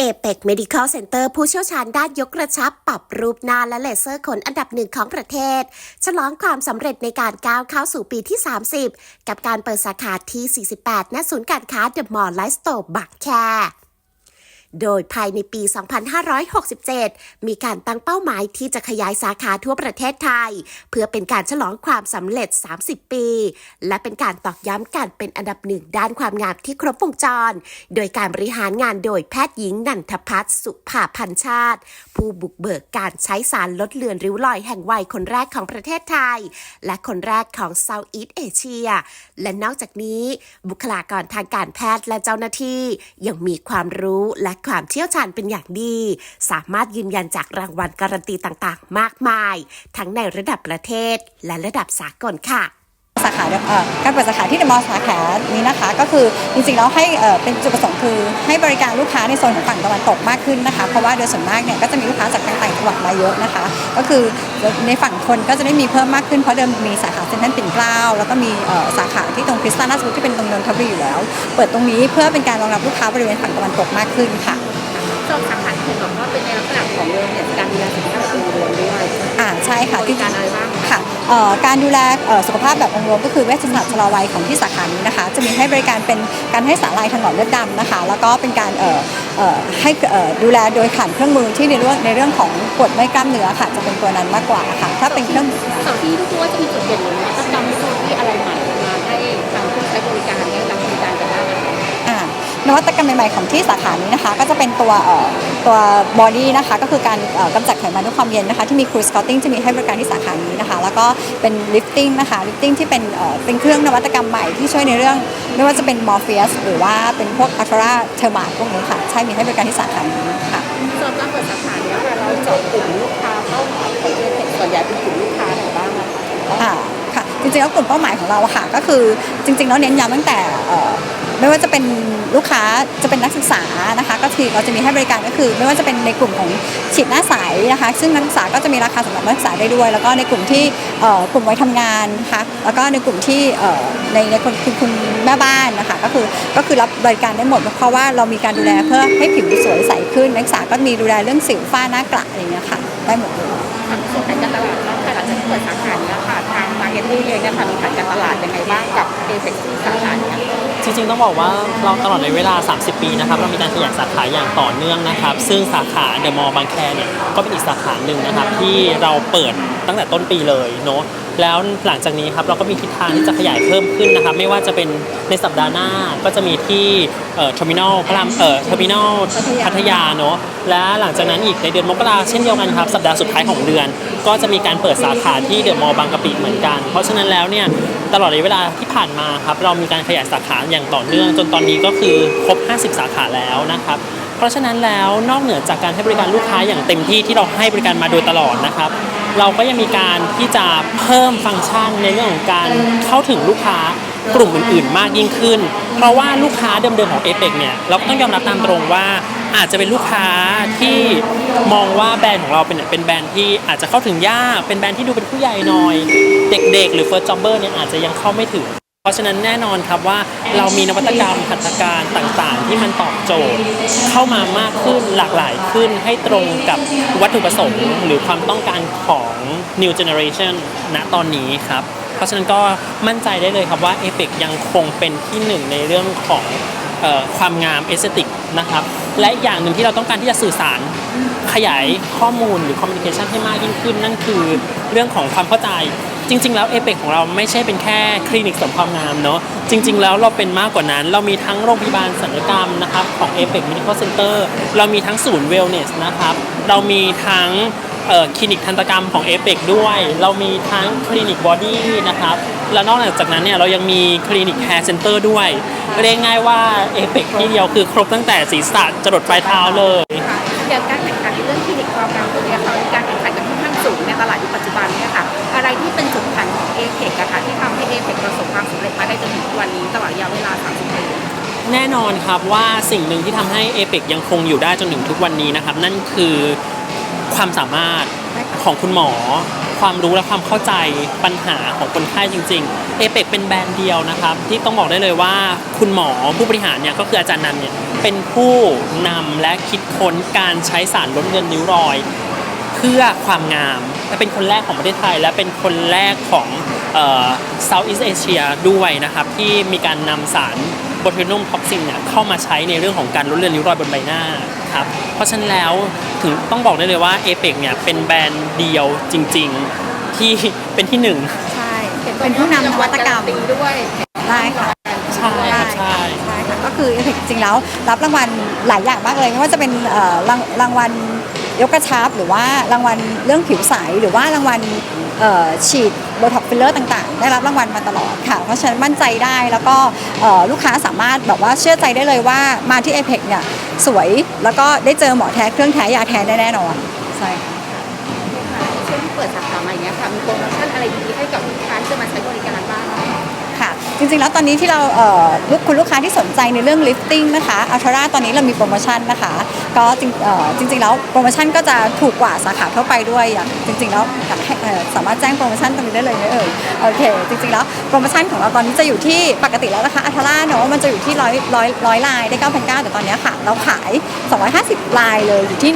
เอเปก Medical Center ผู้เชี่ยวชาญด้านยกกระชับ ปรับรูปหน้าและเลเซอร์ขนอันดับหนึ่งของประเทศ ฉลองความสำเร็จในการก้าวเข้าสู่ปีที่ 30 กับการเปิดสาขาที่ 48 ณ ศูนย์การค้าเดอะมอลล์ไลฟ์สโตร์บางแค โดยภายในปี 2567 มีการตั้งเป้าหมายที่จะขยายสาขาทั่วประเทศไทย เพื่อเป็นการฉลองความสำเร็จ 30 ปี และเป็นการตอกย้ำการเป็นอันดับหนึ่งด้านความงามที่ครบวงจร โดยการบริหารงานโดยแพทย์หญิงนันทพัฒน์สุภาพันชาติ ผู้บุกเบิกการใช้สารลดเลือนริ้วรอยแห่งวัยคนแรกของประเทศไทย และคนแรกของเซาท์อีสเอเชีย และนอกจากนี้บุคลากรทางการแพทย์และเจ้าหน้าที่ยังมีความรู้และความเชี่ยวชาญเป็นอย่างดี สามารถยืนยันจากรางวัลการันตีต่างๆ มากมาย ทั้งในระดับประเทศและระดับสากลค่ะ สาขาเอ่อการเปิดสาขาที่เดอะมอลล์สาขานี้นะคะ ก็คือจริงๆแล้วให้เอ่อเป็นจุดประสงค์คือให้บริการลูกค้าในโซนของฝั่งตะวันตกมากขึ้นนะคะ เพราะว่าโดยส่วนมากเนี่ยก็จะมีลูกค้าจากทางต่างจังหวัดมาเยอะนะคะ ก็คือในฝั่งคนก็จะได้มีเพิ่มมากขึ้นเพราะเดิมมีสาขาเซ็นทรัลปิ่นเกล้าแล้วก็มีเอ่อสาขาที่ตรงคริสตัลราชบุรีที่เป็นตรงนนทบุรีอยู่แล้ว เปิดตรงนี้เพื่อเป็นการรองรับลูกค้าบริเวณฝั่งตะวันตกมากขึ้นค่ะจองสาขาเห็นบอกว่าเป็นในลักษณะของโรงเนี่ยการดูแลสุขภาพองค์รวมด้วยอ่าใช่ค่ะบ การดูแลสุขภาพแบบองค์รวมก็คือเวชศาสตร์ชะลอวัยของที่สาขานี้นะคะ จะมีให้บริการเป็นการให้สารลายทางหลอดเลือดดำนะคะ แล้วก็เป็นการให้ดูแลโดยผ่านเครื่องมือที่ในเรื่องในเรื่องของกดไม่กล้ามเนื้อค่ะจะเป็นตัวนั้นมากกว่าค่ะถ้าเป็นเครื่องสาที่รู้ว่าจะมีจุดเด่นหรือว่าต้องนำเทค นวัตกรรมใหม่ๆของที่สาขานี้นะคะ ก็จะเป็นตัวเอ่อตัวบอดี้นะคะ ก็คือการเอ่อกำจัดไขมันด้วยความเย็นนะคะ ที่มีครูสกอตติ้งจะมีให้บริการที่สาขานี้นะคะ แล้วก็เป็นลิฟติ้งนะคะลิฟติ้งที่เป็นเอ่อเป็นเครื่องนวัตกรรมใหม่ที่ช่วยในเรื่อง ไม่ว่าจะเป็นมอร์เฟียสหรือว่าเป็นพวกอัลตราเทอร์มาพวกนี้ค่ะใช่มีให้บริการที่สาขานี้ค่ะส่วนการเปิดสาขาเนี่ยค่ะเราเจาะกลุ่มลูกค้าเป้าหมายของเอเทคส่วนใหญ่เป็นกลุ่มลูกค้าไหนบ้างนะคะอ่าค่ะจริงๆแล้วกลุ่มเป้าหมายของเราอะค่ะ ก็คือจริงๆแล้วเน้นย้ำตั้งแต่เอ่อ ไม่ว่าจะเป็นลูกค้าจะเป็นนักศึกษานะคะ ก็คือเราจะมีให้บริการก็คือ ไม่ว่าจะเป็นในกลุ่มของฉีดหน้าใสนะคะ ซึ่งนักศึกษาก็จะมีราคาสำหรับนักศึกษาได้ด้วย แล้วก็ในกลุ่มที่กลุ่มวัยทำงานนะคะแล้วก็ในกลุ่มที่ในในคนคุณคุณแม่บ้านนะคะก็คือก็คือรับบริการได้หมดเพราะว่าเรามีการดูแลเพื่อให้ผิวสวยใสขึ้นนักศึกษาก็มีดูแลเรื่องสิวฝ้าหน้ากระอะไรอย่างเงี้ยค่ะได้หมดเลยส่วนการตลาดบ้างค่ะหลังจากที่เปิดสาขาเนี้ค่ นี่เองเนี่ยค่ะมีแผนการตลาดยังไงบ้างกับเอเทคที่สาขาเนี้ยจริงๆต้องบอกว่าเราตลอดในเวลา 30 ปีนะครับเรามีการขยายสาขาอย่างต่อเนื่องนะครับ ซึ่งสาขาเดอะมอลล์บางแคเนี่ยก็เป็นอีกสาขาหนึ่งนะครับที่เราเปิด ตั้งแต่ต้นปีเลยเนาะแล้วหลังจากนี้ครับเราก็มีทิศทางที่จะขยายเพิ่มขึ้นนะครับ ไม่ว่าจะเป็นในสัปดาห์หน้าก็จะมีที่เอ่อเทอร์มินอลพระรามเอ่อเทอร์มินอลพัทยาเนาะและหลังจากนั้นอีกในเดือนมกราเช่นเดียวกันครับสัปดาห์สุดท้ายของเดือน ก็จะมีการเปิดสาขาที่เดอะมอลล์บางกะปิเหมือนกัน เพราะฉะนั้นแล้วเนี่ยตลอดระยะเวลาที่ผ่านมาครับเรามีการขยายสาขาอย่างต่อเนื่อง จนตอนนี้ก็คือครบ 50 สาขาแล้วนะครับเพราะฉะนั้นแล้วนอกเหนือจากการให้บริการลูกค้าอย่างเต็มที่ที่เราให้บริการมาโดยตลอดนะครับ เราก็ยังมีการที่จะเพิ่มฟังก์ชันในเรื่องของการเข้าถึงลูกค้ากลุ่มอื่นๆ มากยิ่งขึ้น เพราะว่าลูกค้าเดิมๆของเอเปกเนี่ยเราก็ต้องยอมรับตามตรงว่าอาจจะเป็นลูกค้าที่มองว่าแบรนด์ของเราเป็นเป็นแบรนด์ที่อาจจะเข้าถึงยากเป็นแบรนด์ที่ดูเป็นผู้ใหญ่หน่อย เด็กๆ หรือ first jobber เนี่ยอาจจะยังเข้าไม่ถึง ราะฉะนั้นแน่นอนครับว่าเรามีนวัตกรรมหัตถการต่างๆ ที่มันตอบโจทย์ เข้ามามากขึ้นหลากหลายขึ้นให้ตรงกับวัตถุประสงค์ หรือความต้องการของ new generation ณตอนนี้ครับ เพราะฉะนั้นก็มั่นใจได้เลยครับว่า a p e c ยังคงเป็นที่หนึ่งในเรื่องของความงามเอสเตติกนะครับ และอีกอย่างหนึ่งที่เราต้องการที่จะสื่อสารขยายข้อมูลหรือคอมมิวนิเคชันให้มากยิ่งขึ้น นั่นคือเรื่องของความเข้าใจ จริง ๆ แล้วเอเปกของเราไม่ใช่เป็นแค่คลินิกเสริมความงามเนาะจริง ๆ แล้วเราเป็นมากกว่านั้น เรามีทั้งโรงพยาบาลศัลยกรรมนะครับของ a p e c Medical Center เรามีทั้งศูนย์ Wellness นะครับเรามีทั้งคลินิกทันตกรรมของ a p e c ด้วย เรามีทั้งคลินิกบอดี้นะครับแล้วนอกจากนั้นเนี่ยเรายังมีคลินิกแฮร์เซ็นเตอร์ด้วยเรียกง่ายว่า a p e c ที่เดียวคือครบตั้งแต่ศีรษะจรดปลายเท้าเลยอย่างการแข่งขันในเรื่องคลินิกความงามตัวเนี้ยค่ะมีการแข่งขันกันค่อนข้างสูงในตลาดยุคปัจจุบันเนี่ยค่ะอะไรที่เป็นจุด เอเทคอะค่ะที่ทำให้เอเทคประสบความสำเร็จมาได้จนถึงทุกวันนี้ตลอดระยะเวลา 30 ปี แน่นอนครับว่าสิ่งหนึ่งที่ทำให้เอเปกยังคงอยู่ได้จนถึงทุกวันนี้นะครับ นั่นคือความสามารถของคุณหมอ ความรู้และความเข้าใจปัญหาของคนไข้จริงๆเอเปกเป็นแบรนด์เดียวนะครับ ที่ต้องบอกได้เลยว่าคุณหมอผู้บริหารเนี่ยก็คืออาจารย์นันเนี่ยเป็นผู้นำและคิดค้นการใช้สารลดเลือนริ้วรอย เพื่อความงาม และเป็นคนแรกของประเทศไทย และเป็นคนแรกของเอ่อ Southeast Asia ด้วยนะครับที่มีการนำสารโบทูน u มท็อกซินเนี่ยเข้ามาใช้ในเรื่องของการลดเลือนริ้วรอยบนใบหน้าครับเพราะฉะนั้นแล้วถึงต้องบอกได้เลยว่า a p e c เนี่ยเป็นแบรนด์เดียวจริง ๆที่เป็นที่หนึ่งใช่เป็นผู้นำนวัตกรรมปีด้วยได้ค่ะใช่ครับใช่ใช่ค่ะก็คือเอฟจริงๆแล้วรับรางวัลหลายอย่างมากเลยไม่ว่าจะเป็นเอ่อรางรางวัล ยกกระชับหรือว่ารางวัลเรื่องผิวใส หรือว่ารางวัลเอ่อฉีดโบท็อกฟิลเลอร์ต่างๆ ได้รับรางวัลมาตลอดค่ะ เพราะฉะนั้นมั่นใจได้แล้วก็เอ่อลูกค้าสามารถแบบว่าเชื่อใจได้เลยว่ามาที่ a p e c เนี่ยสวยแล้วก็ได้เจอหมอแท้เครื่องแท้ยาแท้ได้แน่นอนใช่ค่ะค่ะช่วงที่เปิดสาขาใหม่เนี้ยค่ะมีโปรโมชั่นอะไรดีๆให้กับลูกค้าที่จะมาใช้บริการบ้างคะค่ะ จริงๆ แล้วตอนนี้ที่เราเอ่อลูกคุณลูกค้าที่สนใจในเรื่อง lifting นะคะอัลทราตอนนี้เรามีโปรโมชั่นนะคะ ก็จริงเอ่อจริง ๆ แล้วโปรโมชั่นก็จะถูกกว่าสาขาทั่วไปด้วยอย่างจริง ๆ แล้วอยากให้เอ่อสามารถแจ้งโปรโมชั่นตรงนี้ได้เลยไหมเอ่ยโอเค จริงๆ แล้วโปรโมชั่นของเราตอนนี้จะอยู่ที่ปกติแล้วนะคะอัลทราเนาะมันจะอยู่ที่ร้อยร้อยร้อยลายได้9,900แต่ตอนนี้ค่ะ เราขาย 250 ลายเลยอยู่ที่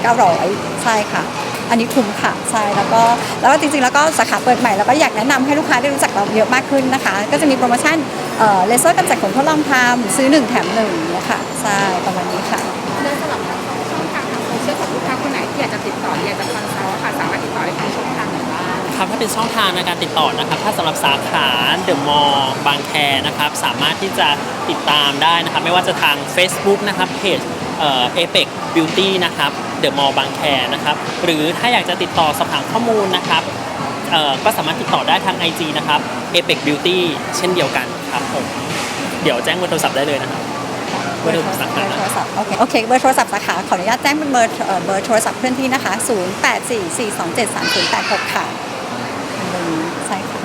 19,900ใช่ค่ะ อันนี้คุ้มค่ะใช่แล้วก็แล้วก็จริงๆ แล้วก็สาขาเปิดใหม่แล้วก็อยากแนะนำให้ลูกค้าได้รู้จักเราเยอะมากขึ้นนะคะ ก็จะมีโปรโมชั่นเอ่อเลเซอร์กำจัดขนทดลองทำซื้อ 1 แถม1เนี่ยค่ะใช่ประมาณนี้ค่ะเรื่องสำหรับช่องทางทางโซเชียลของลูกค้าคนไหนที่อยากจะติดต่ออยากจะคอนซัลท์ค่ะสามารถติดต่อได้ทางช่องทางไหนบ้างครับถ้าเป็นช่องทางในการติดต่อนะครับ ถ้าสำหรับสาขาเดอะมอลล์บางแคนะครับ สามารถที่จะติดตามได้นะครับ ไม่ว่าจะทาง Facebook นะครับเพจเอ่อ Apex Beauty นะครับ เดอะมอลล์บางแคนะครับ หรือถ้าอยากจะติดต่อสอบถามข้อมูลนะครับก็สามารถติดต่อได้ทาง IG นะครับ Apex Beauty เช่นเดียวกันครับผมเดี๋ยวแจ้งเบอร์โทรศัพท์ได้เลยนะครับเบอร์โทรศัพท์โทรศัพท์โอเคโอเคเบอร์โทรศัพท์สาขาขออนุญาตแจ้งเป็นเบอร์เบอร์โทรศัพท์เคลื่อนที่นะคะ 0844273086 ค่ะอันนี้ใช่ค่ะ